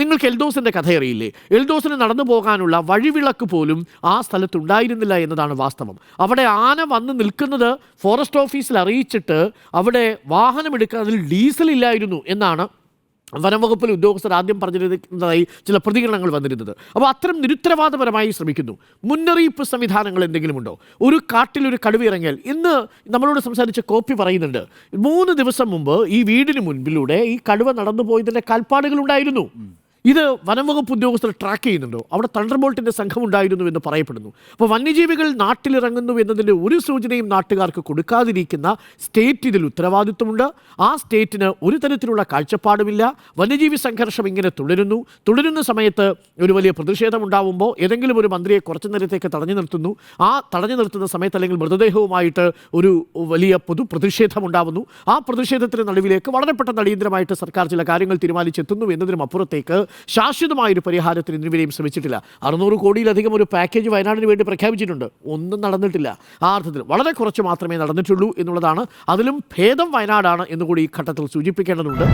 നിങ്ങൾക്ക് എൽദോസിന്റെ കഥ അറിയില്ലേ എൽദോസിന് നടന്നു പോകാനുള്ള വഴിവിളക്ക് പോലും ആ സ്ഥലത്തുണ്ടായിരുന്നില്ല എന്നതാണ് വാസ്തവം. അവിടെ ആന വന്ന് നിൽക്കുന്നത് ഫോറസ്റ്റ് ഓഫീസിൽ അറിയിച്ചിട്ട് അവിടെ വാഹനം എടുക്കാൻ അതിൽ ഡീസൽ ഇല്ലായിരുന്നു എന്നാണ് വനംവകുപ്പിലെ ഉദ്യോഗസ്ഥർ ആദ്യം പറഞ്ഞിരുന്നതായി ചില പ്രതികരണങ്ങൾ വന്നിരുന്നത്. അപ്പോൾ അത്തരം നിരുത്തരവാദപരമായി ശ്രമിക്കുന്നു. മുന്നറിയിപ്പ് സംവിധാനങ്ങൾ എന്തെങ്കിലും ഉണ്ടോ? ഒരു കാട്ടിൽ ഒരു കടുവ ഇറങ്ങിയാൽ ഇന്ന് നമ്മളോട് സംസാരിച്ച കോപ്പി പറയുന്നുണ്ട്. മൂന്ന് ദിവസം മുമ്പ് ഈ വീടിന് മുൻപിലൂടെ ഈ കടുവ നടന്നു പോയതിന്റെ കാൽപ്പാടുകൾ ഉണ്ടായിരുന്നു. ഇത് വനംവകുപ്പ് ഉദ്യോഗസ്ഥർ ട്രാക്ക് ചെയ്യുന്നുണ്ടോ? അവിടെ തണ്ടർബോൾട്ടിന്റെ സംഘം ഉണ്ടായിരുന്നു എന്ന് പറയപ്പെടുന്നു. അപ്പോൾ വന്യജീവികൾ നാട്ടിലിറങ്ങുന്നു എന്നതിന്റെ ഒരു സൂചനയും നാട്ടുകാർക്ക് കൊടുക്കാതിരിക്കുന്ന സ്റ്റേറ്റ് ഇതിൽ ഉത്തരവാദിത്വമുണ്ട്. ആ സ്റ്റേറ്റിന് ഒരു തരത്തിലുള്ള കാഴ്ചപ്പാടുമില്ല. വന്യജീവി സംഘർഷം ഇങ്ങനെ തുടരുന്നു. തുടരുന്ന സമയത്ത് ഒരു വലിയ പ്രതിഷേധം ഉണ്ടാവുമ്പോൾ ഏതെങ്കിലും ഒരു മന്ത്രിയെ കുറച്ചു നേരത്തേക്ക് തടഞ്ഞു നിർത്തുന്നു. ആ തടഞ്ഞു നിർത്തുന്ന സമയത്ത് അല്ലെങ്കിൽ മൃതദേഹവുമായിട്ട് ഒരു വലിയ പൊതു പ്രതിഷേധം ഉണ്ടാവുന്നു. ആ പ്രതിഷേധത്തിന് നടുവിലേക്ക് വളരെ പെട്ടെന്ന് അടിയന്തരമായിട്ട് സർക്കാർ ചില കാര്യങ്ങൾ തീരുമാനിച്ചെത്തുന്നു എന്നതിനും അപ്പുറത്തേക്ക് ശാശ്വതമായൊരു പരിഹാരത്തിന് ഇന്നുവരെയും ശ്രമിച്ചിട്ടില്ല. അറുന്നൂറ് കോടിയിലധികം ഒരു പാക്കേജ് വയനാടിന് വേണ്ടി പ്രഖ്യാപിച്ചിട്ടുണ്ട്. ഒന്നും നടന്നിട്ടില്ല. ആ അർത്ഥത്തിൽ വളരെ കുറച്ച് മാത്രമേ നടന്നിട്ടുള്ളൂ എന്നുള്ളതാണ്. അതിലും ഭേദം വയനാടാണ് എന്നുകൂടി ഈ ഘട്ടത്തിൽ സൂചിപ്പിക്കേണ്ടതുണ്ട്.